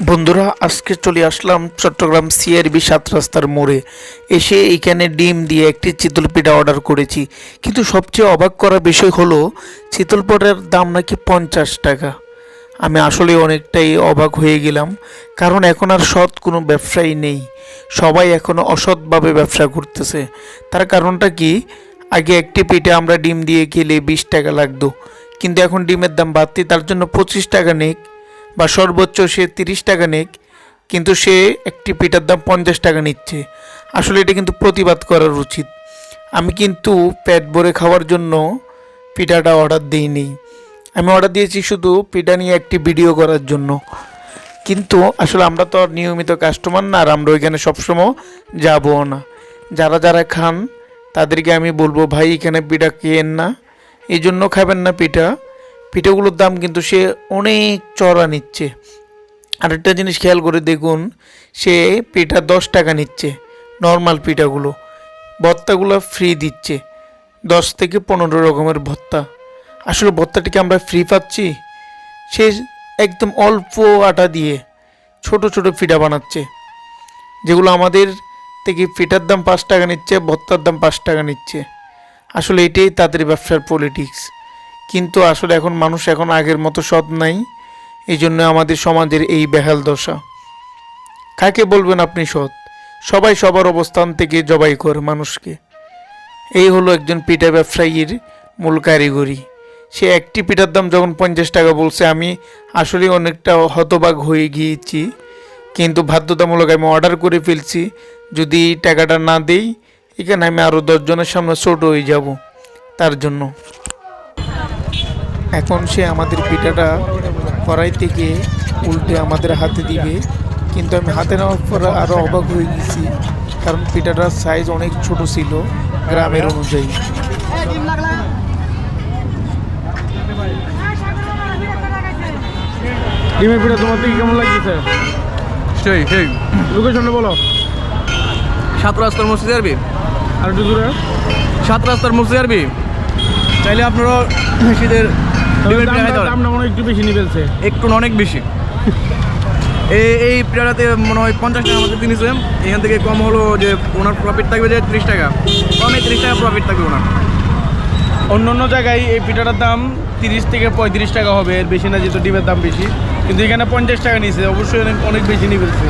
বন্ধুরা, আজকে চলে আসলাম চট্টগ্রাম সিআরবি সাত রাস্তার মোড়ে। এসে এইখানে ডিম দিয়ে একটি চিতল পিঠা অর্ডার করেছি। কিন্তু সবচেয়ে অবাক করা বিষয় হলো, চিতল পিঠার দাম নাকি পঞ্চাশ টাকা। আমি আসলে অনেকটাই অবাক হয়ে গেলাম, কারণ এখন আর সৎ কোনো ব্যবসায়ী নেই। সবাই এখনও অসৎভাবে ব্যবসা করতেছে। তার কারণটা কি? আগে একটি পিঠে আমরা ডিম দিয়ে খেলে বিশ টাকা লাগতো। কিন্তু এখন ডিমের দাম বাড়তি, তার জন্য পঁচিশ টাকা নেক বা সর্বোচ্চ সে তিরিশ টাকা নেক, কিন্তু সে একটি পিঠার দাম পঞ্চাশ টাকা নিচ্ছে। আসলে এটা কিন্তু প্রতিবাদ করার উচিত। আমি কিন্তু পেট ভরে খাওয়ার জন্য পিঠাটা অর্ডার দিইনি। আমি অর্ডার দিয়েছি শুধু পিঠা নিয়ে একটি ভিডিও করার জন্য। কিন্তু আসলে আমরা তো নিয়মিত কাস্টমার না, আর আমরা ওইখানে সবসময় যাবও না। যারা যারা খান, তাদেরকে আমি বলব, ভাই, এখানে পিঠা খেয়েন না। এই জন্য খাবেন না পিঠা। পিঠাগুলোর দাম কিন্তু সে অনেক চড়া নিচ্ছে। আরেকটা জিনিস খেয়াল করে দেখুন, সে পিঠা দশ টাকা নিচ্ছে নর্মাল পিঠাগুলো। ভত্তাগুলো ফ্রি দিচ্ছে, দশ থেকে পনেরো রকমের ভত্তা আসলে ভত্তাটিকে আমরা ফ্রি পাচ্ছি? সে একদম অল্প আটা দিয়ে ছোট ছোট পিঠা বানাচ্ছে, যেগুলো আমাদের থেকে পিঠার দাম পাঁচ টাকা নিচ্ছে ভত্তার দাম পাঁচ টাকা নিচ্ছে। আসলে এটাই তাদের ব্যবসার পলিটিক্স কিন্তু আসলে এখন মানুষ এখন আগের মতো সৎ নাই এই জন্য আমাদের সমাজের এই বেহাল দশা। কাকে বলবেন আপনি সৎ? সবাই সবার অবস্থান থেকে জবাই করে মানুষকে। এই হলো একজন পিঠা ব্যবসায়ীর মূল কারিগরি। সে একটি পিঠার দাম যখন পঞ্চাশ টাকা বলছে, আমি আসলে অনেকটা হতবাক হয়ে গিয়েছি। কিন্তু বাধ্যতামূলক আমি অর্ডার করে ফেলছি। যদি টাকাটা না দেই, এখানে আমি আরও দশজনের সামনে ছোট হয়ে যাব। তার জন্য। এখন সে আমাদের পিঠাটা কড়াই থেকে উল্টে আমাদের হাতে দিবে। কিন্তু আমি হাতে নেওয়ার পর আরও অবাক হয়ে গেছি কারণ পিঠাটার সাইজ অনেক ছোট ছিল গ্রামের অনুযায়ী। ডিমের পিঠা তোমার থেকে কেমন লাগতেছে সেই সেই। লোকেশনটা বলো। সাত রাস্তার মসজিদ আরবি আর একটু দূরে। সাত রাস্তার মসজিদ আরবি চাইলে আপনারা শীতের ডিমের পিঠা খাইতে পারেন। দামটা মনে হয় একটু বেশি নিয়ে ফেলছে। একটু না অনেক বেশি। এই এই পিঠাটাতে মনে হয় পঞ্চাশ টাকা আমাদের কিনেছে এখান থেকে কম হলো যে ওনার প্রফিট থাকবে যে ত্রিশ টাকা। কমে ত্রিশ টাকা প্রফিট থাকবে ওনার। অন্য অন্য জায়গায় এই পিঠাটার দাম তিরিশ থেকে পঁয়ত্রিশ টাকা হবে। এর বেশি না যেহেতু ডিমের দাম বেশি। কিন্তু এখানে পঞ্চাশ টাকা নিয়েছে। অবশ্যই অনেক অনেক বেশি নিয়ে ফেলছে।